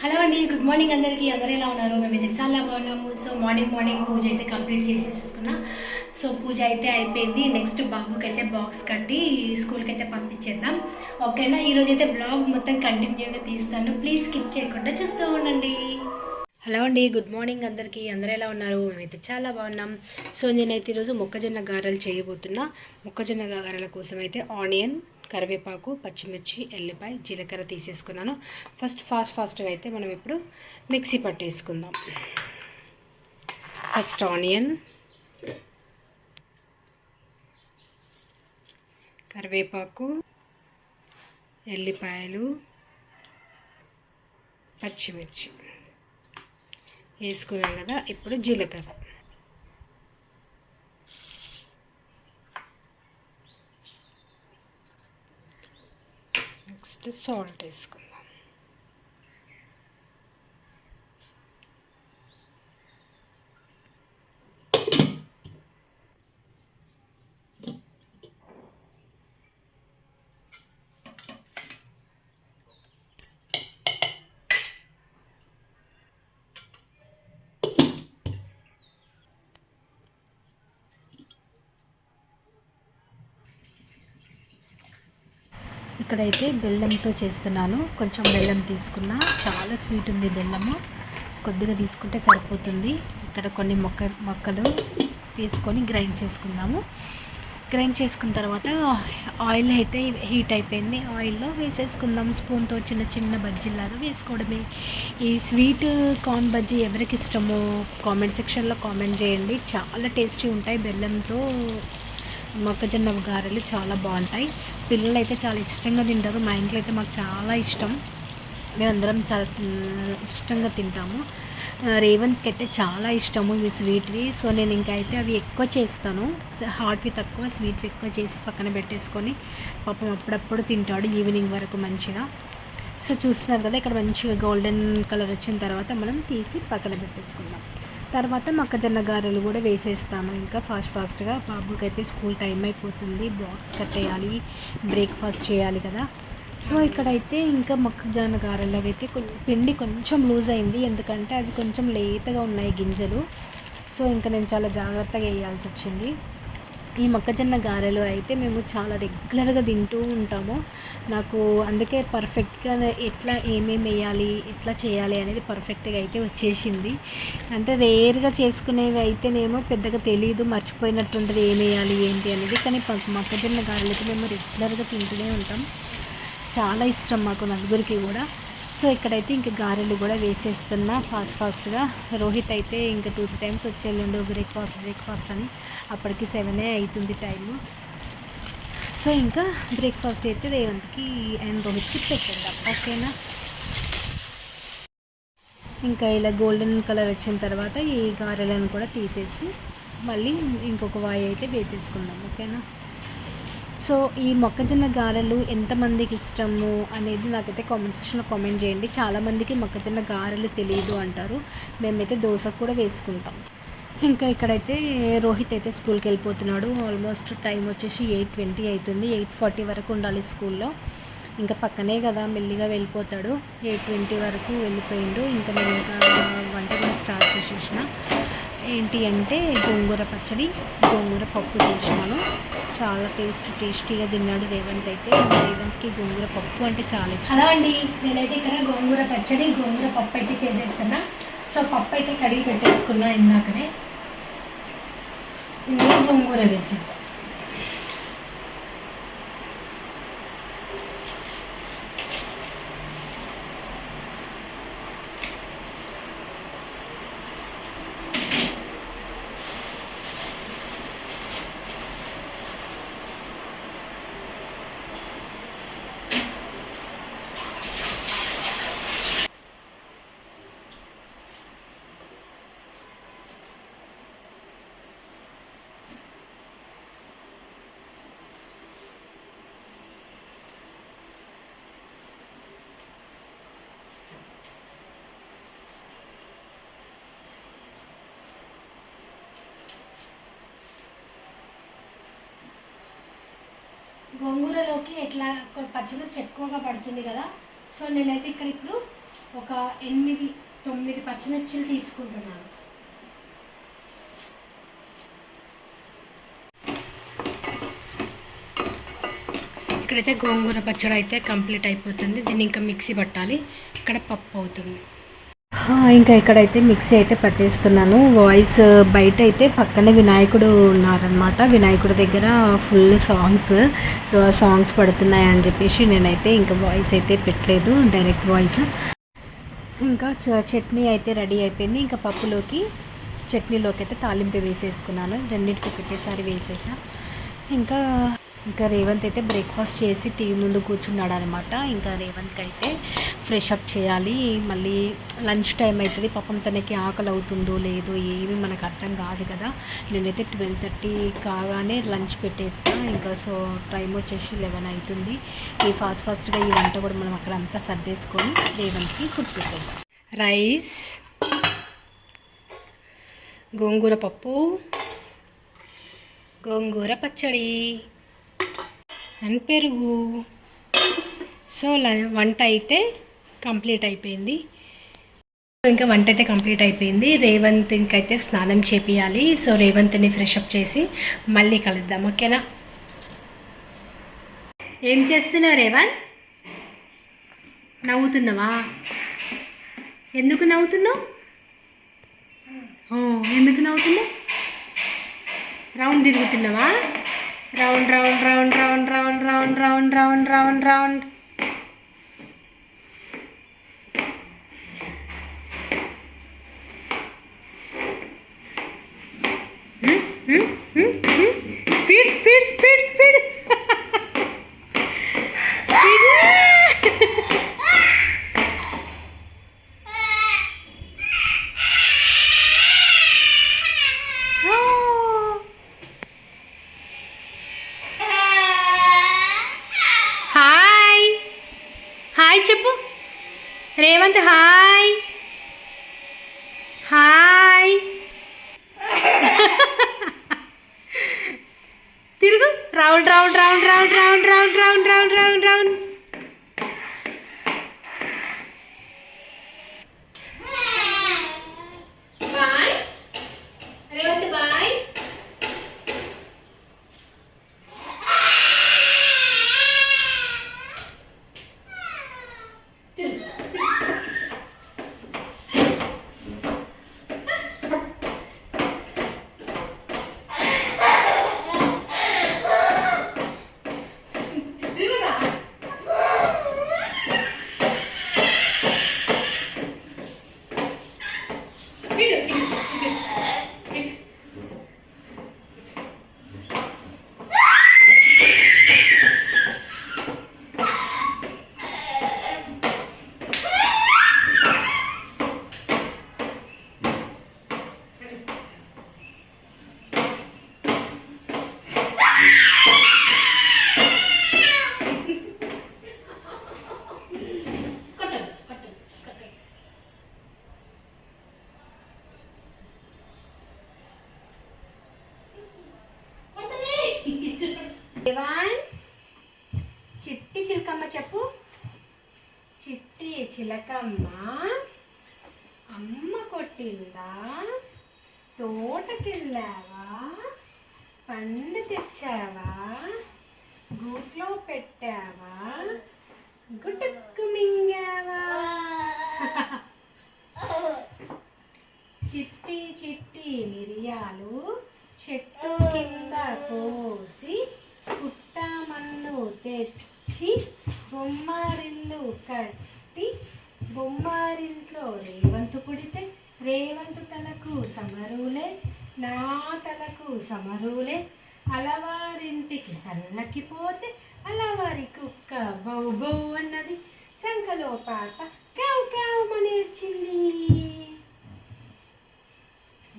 Hello అండి good morning అందరికీ. అందరూ ఎలా ఉన్నారు? మేమైతే చాలా బాగున్నాము. సో మార్నింగ్ మార్నింగ్ పూజ అయితే కంప్లీట్ చేసేసుకున్నా సో పూజ అయితే అయిపోయింది. నెక్స్ట్ బాబుకి అయితే బాక్స్ కట్టి స్కూల్కి అయితే పంపించేద్దాం. ఓకేనా? ఈరోజు అయితే బ్లాగ్ మొత్తం కంటిన్యూగా తీస్తాను. ప్లీజ్ స్కిప్ చేయకుండా చూస్తూ ఉండండి. హలో అండి గుడ్ మార్నింగ్ అందరికీ. అందరూ ఎలా ఉన్నారు? మేమైతే చాలా బాగున్నాం. సో నేనైతే ఈరోజు మొక్కజొన్న గారెలు చేయబోతున్నా. మొక్కజొన్న గారెల కోసం అయితే ఆనియన్ కరివేపాకు పచ్చిమిర్చి ఎల్లిపాయ జీలకర్ర తీసేసుకున్నాను. ఫస్ట్ ఫాస్ట్ ఫాస్ట్గా అయితే మనం ఇప్పుడు మిక్సీ పట్టేసుకుందాం. ఫస్ట్ ఆనియన్ కరివేపాకు ఎల్లిపాయలు పచ్చిమిర్చి. వేసుకున్నాం కదా ఇప్పుడు జీలకర్ర. నెక్స్ట్ సాల్ట్ వేసుకుందాం ఇక్కడైతే బెల్లంతో చేస్తున్నాను. కొంచెం బెల్లం తీసుకున్నా. చాలా స్వీట్ ఉంది బెల్లము. కొద్దిగా తీసుకుంటే సరిపోతుంది. ఇక్కడ కొన్ని మొక్క మొక్కలు తీసుకొని గ్రైండ్ చేసుకుందాము. గ్రైండ్ చేసుకున్న తర్వాత ఆయిల్ అయితే హీట్ అయిపోయింది. ఆయిల్లో వేసేసుకుందాం. స్పూన్తో చిన్న చిన్న బజ్జీలాగా వేసుకోవడమే. ఈ స్వీట్ కార్న్ బజ్జీ ఎవరికి ఇష్టమో కామెంట్ సెక్షన్లో కామెంట్ చేయండి. చాలా టేస్టీ ఉంటాయి బెల్లంతో. మొక్కజొన్న గారెలు చాలా బాగుంటాయి. పిల్లలు అయితే చాలా ఇష్టంగా తింటారు. మా ఇంట్లో అయితే మాకు చాలా ఇష్టం. మేమందరం చాలా ఇష్టంగా తింటాము. రేవంత్కి అయితే చాలా ఇష్టము ఇవి స్వీట్వి. సో నేను ఇంకా అయితే అవి ఎక్కువ చేస్తాను. హాట్వి తక్కువ స్వీట్వి ఎక్కువ చేసి పక్కన పెట్టేసుకొని పాపం అప్పుడప్పుడు తింటాడు ఈవినింగ్ వరకు మంచిగా. సో చూస్తున్నారు కదా ఇక్కడ మంచిగా గోల్డెన్ కలర్ వచ్చిన తర్వాత మనం తీసి పక్కన పెట్టేసుకుందాం. తర్వాత మొక్కజొన్న గారెలు కూడా వేసేస్తాను. ఇంకా ఫాస్ట్ ఫాస్ట్గా బాబుకి అయితే స్కూల్ టైం అయిపోతుంది. బాక్స్ కట్టేయాలి బ్రేక్ఫాస్ట్ చేయాలి కదా. సో ఇక్కడైతే ఇంకా మొక్కజొన్న గారెలకు అయితే పిండి కొంచెం లూజ్ అయింది. ఎందుకంటే అవి కొంచెం లేతగా ఉన్నాయి గింజలు. సో ఇంకా నేను చాలా జాగ్రత్తగా వేయాల్సి వచ్చింది. ఈ మొక్కజొన్న గారెలు అయితే మేము చాలా రెగ్యులర్గా తింటూ ఉంటాము. నాకు అందుకే పర్ఫెక్ట్గా ఎట్లా ఏమేమి వేయాలి ఎట్లా చేయాలి అనేది పర్ఫెక్ట్గా అయితే వచ్చేసింది. అంటే రేర్గా చేసుకునేవి అయితేనేమో పెద్దగా తెలియదు మర్చిపోయినట్టుంటుంది ఏం వేయాలి ఏంటి అనేది. కానీ మొక్కజొన్న గారెలు అయితే మేము రెగ్యులర్గా తింటూనే ఉంటాం. చాలా ఇష్టం మాకు నలుగురికి కూడా. సో ఇక్కడైతే ఇంక గారెలు కూడా వేసేస్తున్నా ఫాస్ట్ ఫాస్ట్గా. రోహిత్ అయితే ఇంకా టూ త్రీ టైమ్స్ వచ్చేళ్ళండు బ్రేక్ఫాస్ట్ బ్రేక్ఫాస్ట్ అని. అప్పటికి సెవెనే అవుతుంది టైము. సో ఇంకా బ్రేక్ఫాస్ట్ అయితే రేవంత్కి అండ్ రోహిత్కి పెట్టేద్దాం. ఓకేనా? ఇంకా ఇలా గోల్డెన్ కలర్ వచ్చిన తర్వాత ఈ గారెలను కూడా తీసేసి మళ్ళీ ఇంకొక వాయి అయితే వేసేసుకుందాం. ఓకేనా? సో ఈ మొక్కజొన్న గారెలు ఎంతమందికి ఇష్టము అనేది నాకైతే కామెంట్ సెక్షన్లో కామెంట్ చేయండి. చాలామందికి మొక్కజొన్న గారెలు తెలియదు అంటారు. మేమైతే దోశ కూడా వేసుకుంటాం. ఇంకా ఇక్కడైతే రోహిత్ అయితే స్కూల్కి వెళ్ళిపోతున్నాడు. ఆల్మోస్ట్ టైం వచ్చేసి ఎయిట్ ట్వంటీ అవుతుంది. ఎయిట్ ఫార్టీ వరకు ఉండాలి స్కూల్లో ఇంకా పక్కనే కదా మెల్లిగా వెళ్ళిపోతాడు. ఎయిట్ ట్వంటీ వరకు వెళ్ళిపోయిండు. ఇంకా నేను ఇంకా వంట స్టార్ట్ చేసేసిన. ఏంటి అంటే గోంగూర పచ్చడి గోంగూర పప్పు చేసినాను. చాలా టేస్ట్ టేస్టీగా తిన్నాడు రేవంత్ అయితే. రేవంత్కి గోంగూర పప్పు అంటే చాలా ఇష్టం. హలో అండి నేనైతే ఇక్కడ గోంగూర పచ్చడి గోంగూర పప్పు అయితే చేసేస్తున్నా. సో పప్పు అయితే కడిగి పెట్టేసుకున్నా ఇందాకనే. గోంగూర వేసాను గోంగూరలోకి ఎట్లా పచ్చిమిర్చి ఎక్కువగా పడుతుంది కదా. సో నేనైతే ఇక్కడ ఇప్పుడు ఒక ఎనిమిది తొమ్మిది పచ్చిమిర్చిలు తీసుకుంటున్నాను. ఇక్కడైతే గోంగూర పచ్చడి అయితే కంప్లీట్ అయిపోతుంది. దీన్ని ఇంకా మిక్సీ పట్టాలి. ఇక్కడ పప్పు అవుతుంది. ఇంకా ఇక్కడైతే మిక్సీ అయితే పట్టేస్తున్నాను. వాయిస్ బయట అయితే పక్కనే వినాయకుడు ఉన్నారనమాట వినాయకుడి దగ్గర ఫుల్ సాంగ్స్. సో ఆ సాంగ్స్ పడుతున్నాయి అని చెప్పేసి నేనైతే ఇంకా వాయిస్ అయితే పెట్టలేదు డైరెక్ట్ వాయిస్. ఇంకా చ- చట్నీ అయితే రెడీ అయిపోయింది. ఇంకా పప్పులోకి చట్నీలోకి అయితే తాలింపు వేసేసుకున్నాను. రెండింటికి ఒకటేసారి వేసేసా. ఇంకా ఇంకా రేవంత్ అయితే బ్రేక్ఫాస్ట్ చేసి టీవీ ముందు కూర్చున్నాడు అనమాట ఇంకా రేవంత్కి అయితే ఫ్రెష్ అప్ చేయాలి. మళ్ళీ లంచ్ టైం అవుతుంది పాపం తనకి ఆకలి అవుతుందో లేదో ఏమీ మనకు అర్థం కాదు కదా. నేనైతే ట్వెల్వ్ థర్టీ కాగానే లంచ్ పెట్టేస్తా. ఇంకా సో టైం వచ్చేసి లెవెన్ అవుతుంది ఈ ఫాస్ట్ ఫాస్ట్గా ఈ వంట కూడా మనం అక్కడ అంతా సర్దేసుకొని రేవంత్కి కుట్టుకుంటాం రైస్ గోంగూర పప్పు గోంగూర పచ్చడి. అండ్ పెరుగు. సో ల- వంట అయితే కంప్లీట్ అయిపోయింది. ఇంకా వంట అయితే కంప్లీట్ అయిపోయింది. రేవంత్ ఇంకైతే స్నానం చేపియాలి. సో రేవంత్ని ఫ్రెష్ అప్ చేసి మళ్ళీ కలుద్దాం ఓకేనా? ఏం చేస్తున్నావు రేవంత్ నవ్వుతున్నావా? ఎందుకు నవ్వుతున్నావు? ఎందుకు నవ్వుతున్నావు? రౌండ్ తిరుగుతున్నావా? round round round round round round round round round round. Hmm, hmm, hmm, hmm. speed speed speed చెప్పు. రేవంత్ హాయ్. హాయ్. తిరుగు. Round round round round round round round round bye Revanth bye దేవాన్ చిట్టి చిలకమ్మ చెప్పు చిట్టి చిలకమ్మ. అమ్మ కొట్టిందా? తోటకెళ్ళావా? పండు తెచ్చావా? గూట్లో పెట్టావా? గుటక్కు మింగావా? చిట్టి చిట్టి మిరియాలు చెట్టు కింద కోసి కుట్టామన్ను తెచ్చి బొమ్మారిల్లు కట్టి బొమ్మారింట్లో రేవంతు పుడితే రేవంతు తలకు సమరులే నా తలకు సమరులే. అలవారింటికి సల్లకిపోతే అలవారి కుక్క బౌ బౌ అన్నది. చంకలో పాట కావు కావు మనేర్చింది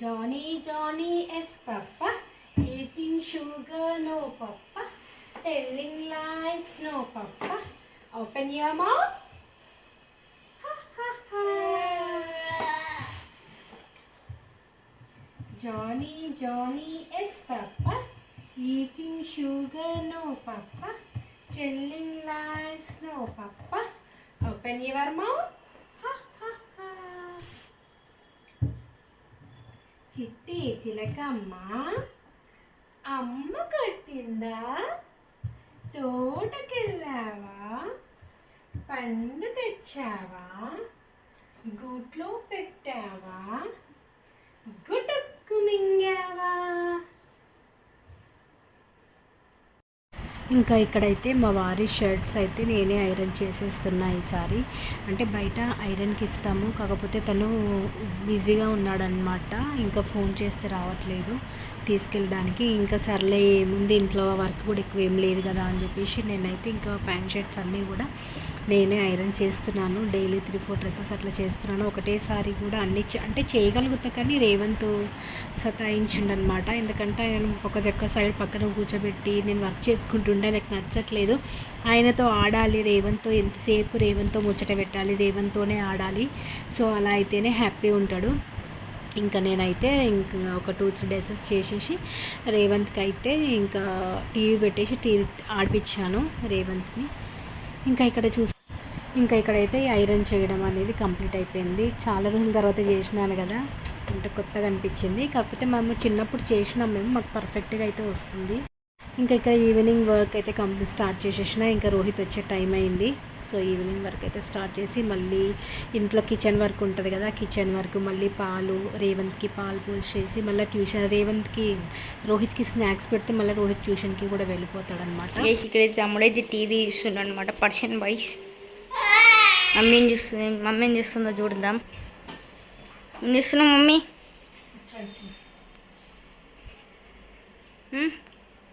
Johny Johny yes papa eating sugar no papa telling lies. No, Papa. Open your mouth. Ha, ha, ha. Johnny, Johnny, yes, Papa. Eating sugar, no, Papa. Telling lies, no, Papa. Open your mouth. Ha, ha, ha. చిట్టి చిలకమ్మ అమ్మ కట్టిందా తోటకెళ్ళావా? పండు తెచ్చావా? గూట్లో పెట్టావా? గుటక్కు మింగావా? ఇంకా ఇక్కడైతే మా వారి షర్ట్స్ అయితే నేనే ఐరన్ చేసేస్తున్నా ఈసారి. అంటే బయట ఐరన్కి ఇస్తాము. కాకపోతే తను బిజీగా ఉన్నాడనమాట ఇంకా ఫోన్ చేస్తే రావట్లేదు. తీసుకెళ్ళడానికి ఇంకా సర్లే ఏముంది ఇంట్లో వర్క్ కూడా ఎక్కువ ఏం లేదు కదా అని చెప్పేసి నేనైతే ఇంకా ప్యాంట్ షర్ట్స్ అన్నీ కూడా నేనే ఐరన్ చేస్తున్నాను. డైలీ త్రీ ఫోర్ డ్రెస్సెస్ అట్లా చేస్తున్నాను. ఒకటేసారి కూడా అన్ని అంటే చేయగలుగుతా కానీ రేవంత్ సతాయించిండనమాట. ఎందుకంటే ఆయన ఒక దగ్గర సైడ్ పక్కన కూర్చోబెట్టి నేను వర్క్ చేసుకుంటుండే నాకు నచ్చట్లేదు. ఆయనతో ఆడాలి రేవంత్తో ఎంతసేపు రేవంత్తో ముచ్చట పెట్టాలి రేవంత్తోనే ఆడాలి. సో అలా అయితేనే హ్యాపీ ఉంటాడు. ఇంకా నేనైతే ఇంకా ఒక టూ త్రీ డేసెస్ చేసేసి రేవంత్కి అయితే ఇంకా టీవీ పెట్టేసి టీవీ ఆడిపించాను రేవంత్ని. ఇంకా ఇక్కడ చూసి ఇంకా ఇక్కడైతే ఐరన్ చేయడం అనేది కంప్లీట్ అయిపోయింది. చాలా రోజుల తర్వాత చేసినాను కదా అంటే కొత్తగా అనిపించింది. కాకపోతే మేము చిన్నప్పుడు చేసినాం మేము మాకు పర్ఫెక్ట్గా అయితే వస్తుంది. ఇంకా ఇక్కడ ఈవినింగ్ వర్క్ అయితే కంప్లీట్ స్టార్ట్ చేసేసిన. ఇంకా రోహిత్ వచ్చే టైం అయింది. సో ఈవినింగ్ వర్క్ అయితే స్టార్ట్ చేసి మళ్ళీ ఇంట్లో కిచెన్ వర్క్ ఉంటుంది కదా కిచెన్ వర్క్ మళ్ళీ పాలు రేవంత్కి పాలు పోసేసి మళ్ళీ ట్యూషన్ రేవంత్కి రోహిత్కి స్నాక్స్ పెడితే మళ్ళీ రోహిత్ ట్యూషన్కి కూడా వెళ్ళిపోతాడు అనమాట ఇక్కడ తమ్ముడైతే టీవీ చూస్తున్నాడు అనమాట పర్షియన్ బాయ్స్ మమ్మీ ఏం చూస్తుంది? మమ్మీ ఏం చేస్తుందో చూద్దాం. ఏం చేస్తున్నావు మమ్మీ?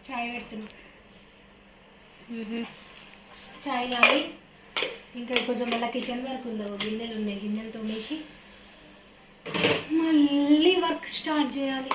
చాయ్ పెడుతున్నా. చాయ్ కానీ ఇంకా కొంచెం మళ్ళీ కిచెన్ వర్క్ ఉందో గిన్నెలు ఉన్నాయి గిన్నెలు తోమేసి మళ్ళీ వర్క్ స్టార్ట్ చేయాలి